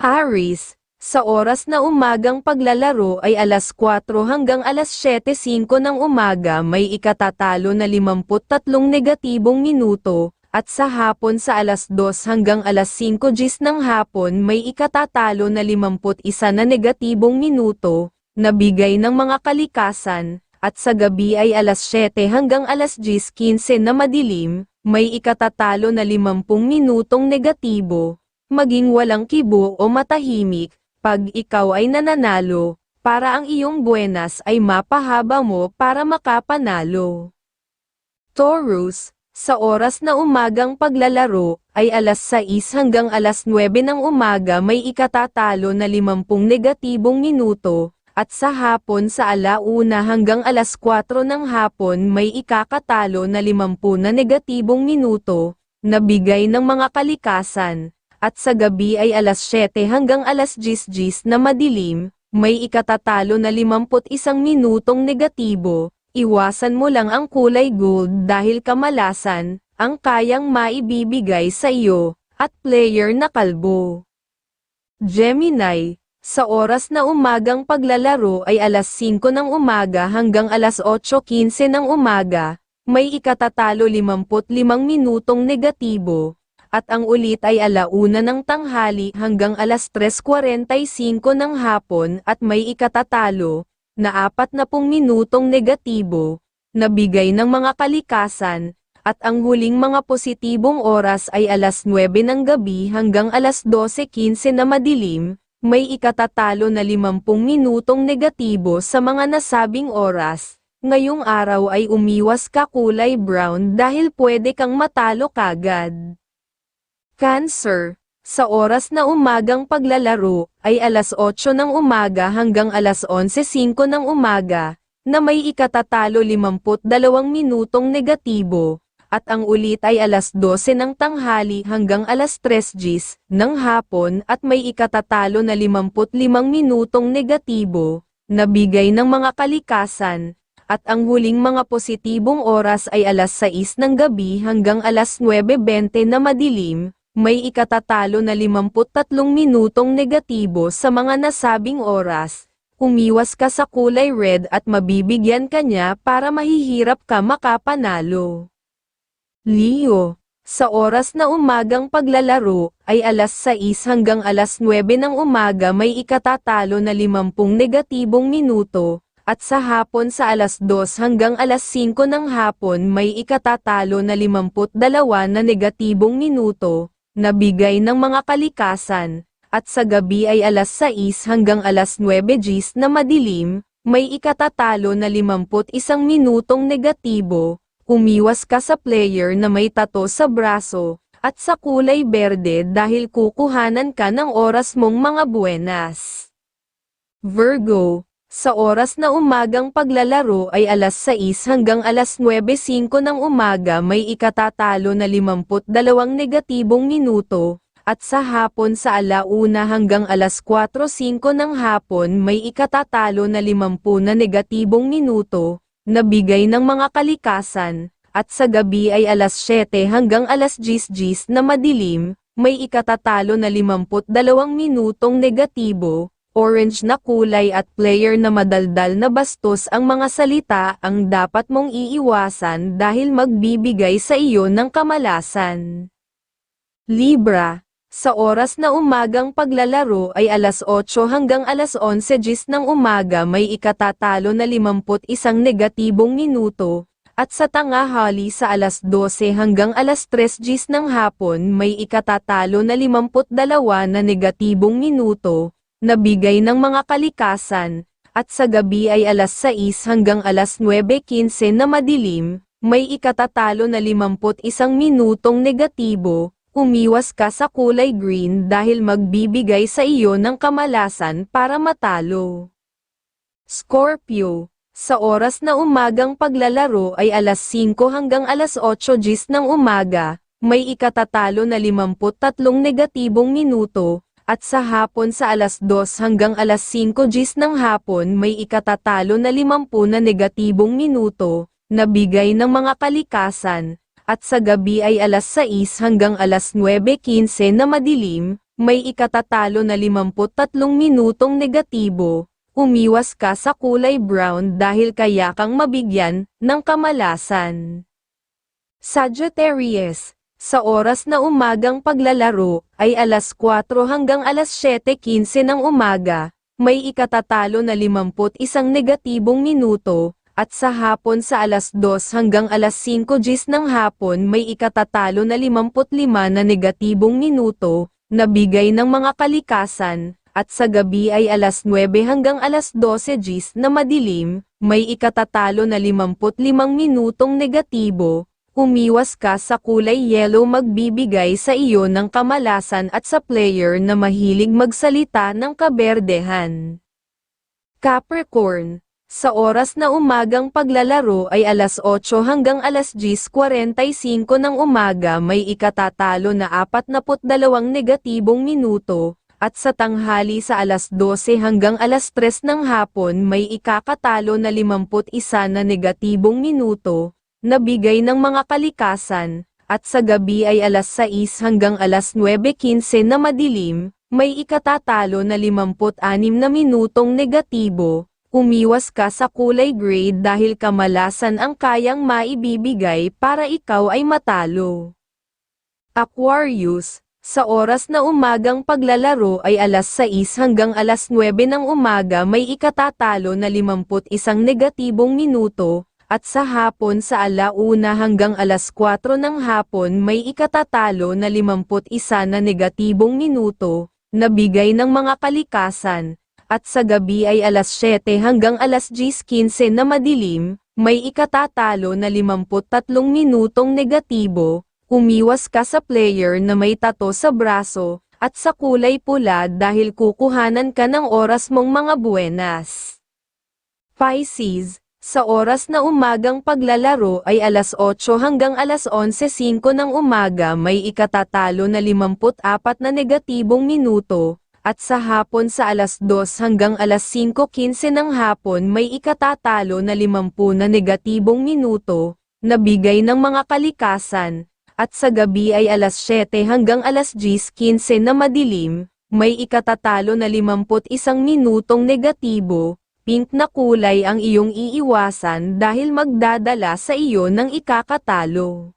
Aris, sa oras na umagang paglalaro ay alas 4 hanggang alas 7.05 ng umaga may ikatatalo na 53 negatibong minuto, at sa hapon sa alas 2 hanggang alas 5 gis ng hapon may ikatatalo na 51 na negatibong minuto, na bigay ng mga kalikasan, at sa gabi ay alas 7 hanggang alas 10.15 na madilim, may ikatatalo na 50 minutong negatibo, maging walang kibo o matahimik, pag ikaw ay nananalo, para ang iyong buenas ay mapahaba mo para makapanalo. Taurus, sa oras na umagang paglalaro, ay alas 6 hanggang alas 9 ng umaga may ikatatalo na 50 negatibong minuto, at sa hapon sa alauna hanggang alas 4 ng hapon may ikakatalo na 50 na negatibong minuto, na bigay ng mga kalikasan, at sa gabi ay alas 7 hanggang alas 10 na madilim, may ikatatalo na 51 minutong negatibo, iwasan mo lang ang kulay gold dahil kamalasan, ang kayang maibibigay sa iyo, at player na kalbo. Gemini, sa oras na umagang paglalaro ay alas 5 ng umaga hanggang alas 8.15 ng umaga, may ikatatalo 55 minutong negatibo, at ang ulit ay alauna ng tanghali hanggang alas 3.45 ng hapon at may ikatatalo, na 40 minutong negatibo, na bigay ng mga kalikasan, at ang huling mga positibong oras ay alas 9 ng gabi hanggang alas 12.15 na madilim, may ikatatalo na 50 minutong negatibo sa mga nasabing oras. Ngayong araw ay umiwas ka kulay brown dahil pwede kang matalo kagad. Cancer, sa oras na umagang paglalaro, ay alas 8 ng umaga hanggang alas 11.05 ng umaga, na may ikatatalo 52 minutong negatibo, at ang ulit ay alas 12 ng tanghali hanggang alas 3 gis ng hapon at may ikatatalo na 55 minutong negatibo, na bigay ng mga kalikasan, at ang huling mga positibong oras ay alas 6 ng gabi hanggang alas 9.20 na madilim, may ikatatalo na 53 minutong negatibo sa mga nasabing oras. Umiwas ka sa kulay red at mabibigyan ka niya para mahihirap ka makapanalo. Leo, sa oras na umagang paglalaro, ay alas 6 hanggang alas 9 ng umaga may ikatatalo na 50 negatibong minuto, at sa hapon sa alas 2 hanggang alas 5 ng hapon may ikatatalo na 52 na negatibong minuto, na bigay ng mga kalikasan, at sa gabi ay alas 6 hanggang alas 9 gis na madilim, may ikatatalo na 51 minutong negatibo, umiwas ka sa player na may tato sa braso, at sa kulay berde dahil kukuhanan ka ng oras mong mga buenas. Virgo, sa oras na umagang paglalaro ay alas 6 hanggang alas 9.05 ng umaga may ikatatalo na 52 negatibong minuto, at sa hapon sa alauna hanggang alas 4.05 ng hapon may ikatatalo na 50 na negatibong minuto, na bigay ng mga kalikasan, at sa gabi ay alas 7 hanggang alas 10 na madilim, may ikatatalo na 52 minutong negatibo, orange na kulay at player na madaldal na bastos ang mga salita ang dapat mong iiwasan dahil magbibigay sa iyo ng kamalasan. Libra, sa oras na umagang paglalaro ay alas 8 hanggang alas 11 gis ng umaga may ikatatalo na 51 negatibong minuto, at sa tangahali sa alas 12 hanggang alas 3 gis ng hapon may ikatatalo na 52 na negatibong minuto, na bigay ng mga kalikasan, at sa gabi ay alas 6 hanggang alas 9.15 na madilim, may ikatatalo na 51 minutong negatibo, umiwas ka sa kulay green dahil magbibigay sa iyo ng kamalasan para matalo. Scorpio, sa oras na umagang paglalaro ay alas 5 hanggang alas 8 gis ng umaga, may ikatatalo na 53 negatibong minuto, at sa hapon sa alas 2 hanggang alas 5 gis ng hapon may ikatatalo na 50 na negatibong minuto, na bigay ng mga kalikasan, at sa gabi ay alas 6 hanggang alas 9.15 na madilim, may ikatatalo na 53 minutong negatibo, umiwas ka sa kulay brown dahil kaya kang mabigyan ng kamalasan. Sagittarius, sa oras na umagang paglalaro ay alas 4 hanggang alas 7.15 ng umaga, may ikatatalo na 51 negatibong minuto, at sa hapon sa alas 2 hanggang alas 5 gis ng hapon may ikatatalo na 55 na negatibong minuto, na bigay ng mga kalikasan, at sa gabi ay alas 9 hanggang alas 12 gis na madilim, may ikatatalo na 55 minutong negatibo, umiwas ka sa kulay yellow magbibigay sa iyo ng kamalasan at sa player na mahilig magsalita ng kaberdehan. Capricorn, sa oras na umagang paglalaro ay alas 8 hanggang alas 10.45 ng umaga may ikatatalo na 42 negatibong minuto, at sa tanghali sa alas 12 hanggang alas 3 ng hapon may ikakatalo na 51 na negatibong minuto, na bigay ng mga kalikasan, at sa gabi ay alas 6 hanggang alas 9.15 na madilim, may ikatatalo na 56 na minutong negatibo, umiwas ka sa kulay gray dahil kamalasan ang kayang maibibigay para ikaw ay matalo. Aquarius, sa oras na umagang paglalaro ay alas 6 hanggang alas 9 ng umaga may ikatatalo na 51 negatibong minuto, at sa hapon sa alauna hanggang alas 4 ng hapon may ikatatalo na 51 na negatibong minuto, na bigay ng mga kalikasan, at sa gabi ay alas 7 hanggang alas 10.15 na madilim, may ikatatalo na 53 minutong negatibo, umiwas ka sa player na may tato sa braso, at sa kulay pula dahil kukuhanan ka ng oras mong mga buenas. Pisces, sa oras na umagang paglalaro ay alas 8 hanggang alas 11.05 ng umaga may ikatatalo na 54 na negatibong minuto, at sa hapon sa alas 2 hanggang alas 5.15 ng hapon may ikatatalo na 50 na negatibong minuto, na bigay ng mga kalikasan, at sa gabi ay alas 7 hanggang alas 10.15 na madilim, may ikatatalo na 51 minutong negatibo, pink na kulay ang iyong iiwasan dahil magdadala sa iyo ng ikakatalo.